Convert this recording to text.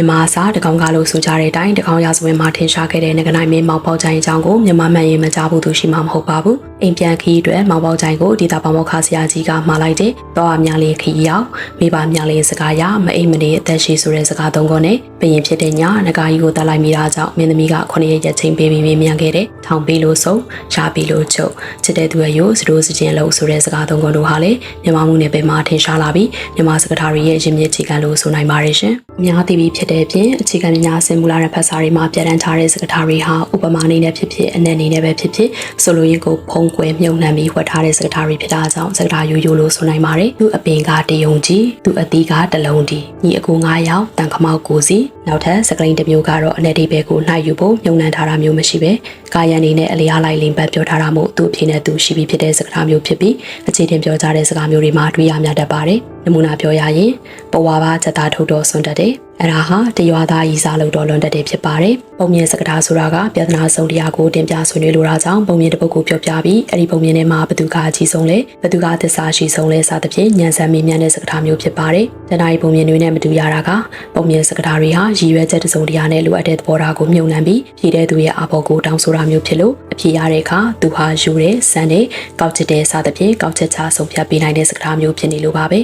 မြန်မာစာတကောင်ကားလို့ဆိုကြတဲ့အတိုင်းတကောင်ရာဇဝင်မှာထင်ရှားခဲ့တဲ့ငကနိုင်မင်းမောင်ပေါချိုင်အကြောင်းကိုမြန်မာမှန်ရင်မကြားဘူးသူရှိမှမဟုတ်ပါဘူးအိမ်ပြန်ခီးအတွက်မောင်ပေါချိုင်ကိုဒေတာပေါမောက်ခါဆရာကြီးကမှားလိုက်တဲ့တော့အများလေးခီးရောက်မိဘများလေးစကားရမအိမ်မနေအသက်ရှိဆိုတဲ့စကားသုံးခုနဲ့ဘရင်ဖြစ်တဲ့ညငကားကြီးကိုတက်လိုက်မိတာကြောင့်မင်းသမီးကခုနှစ်ရက်ရက်ချင်းပေးပြီးမြင်ခဲ့တဲ့ထောင်ပေးလို့ဆုံးရှားပေးလို့ချုပ်ချစ်တဲ့သူရဲ့ရိုးစတိုးစခြင်းလို့ဆိုတဲ့စကားသုံးခုတို့ဟာလေမြန်မာမှုနယ်ပယ်မှာထင်ရှားလာပြီးမြန်မာစကားသားတွေရဲ့ရင်းမြစ်ချီကန်လို့ဆိုနိုင်ပါတယ်ရှင်အများသိပြီးဖြစ်တဲ့အပြင်အခြေခံပညာဆင်မူလာတဲ့ဖတ်စာတွေမှာပြဋ္ဌာန်းထားတဲ့စကားသားတွေဟာဥပမာအနေနဲ့ဖြစ်ဖြစ်အနက်အနေနဲ့ပဲဖြစ်ဖြစ်ဆိုလိုရင်းကိုဖုံးကွယ်မြုံနှံပြီးဝတ်ထားတဲ့စကားသားတွေဖြစ်တာကြောင့်စကားသားရိုးရိုးလို့ဆိုနိုင်ပါတယ်သူအပင်ကတယုံကြီးသူအသီးကတလုံးတီညီအကူ9ယောက်တန်ခမောက်ကိုစီနောက်ထပ်စကလိန်တစ်မျိုးကတော့အနက်ဒီဘဲကိုနှိုက်ယူဖို့မြုံနှံထားတာမျိုးမရှိပဲကာယံအနေနဲ့အလျားလိုက်လင်ပတ်ပြောထားတာမို့သူအဖြစ်နဲ့သူရှိပြီးဖြစ်တဲ့စကားမျိုးဖြစ်ပြီးအခြေတင်ပြောကြတဲ့စကားမျိုးတွေမှာတွေ့ရများတတ်ပါတယ်နမူနာပြောရရင်ပဝါပါချက်သားထုတ်တော်ဆွန်တတ်တယ် အဲ့ဒါဟာတရွာသားရီစားလို့တော်လွန်တတ်တယ်ဖြစ်ပါတယ်ပုံမြင်စကားဆိုတာကပြဿနာဆုံးတရားကိုတင်ပြဆွေးနွေးလိုတာကြောင့်ပုံမြင်တစ်ပုဒ်ကိုပြောပြပြီးအဲ့ဒီပုံမြင်ထဲမှာဘသူကအကြီးဆုံးလဲဘသူကသစ္စာရှိဆုံးလဲစသဖြင့်ညံစမ်းမေးမြန်းတဲ့စကားမျိုးဖြစ်ပါတယ်တနအီပုံမြင်တွေနဲ့မတူရတာကပုံမြင်စကားတွေဟာရည်ရွယ်ချက်တစ်စုံတရာနဲ့လိုအပ်တဲ့သဘောထားကိုမြုံနှံပြီးဖြည့်တဲ့သူရဲ့အဘော်ကိုတောင်းဆိုတာမျိုးဖြစ်လို့အဖြေရတဲ့အခါသူဟာယူတဲ့စမ်းတဲ့ကောက်ချစ်တဲ့စသဖြင့်ကောက်ချက်ချဆုံးဖြတ်ပေးနိုင်တဲ့စကားမျိုးဖြစ်နေလို့ပါပဲ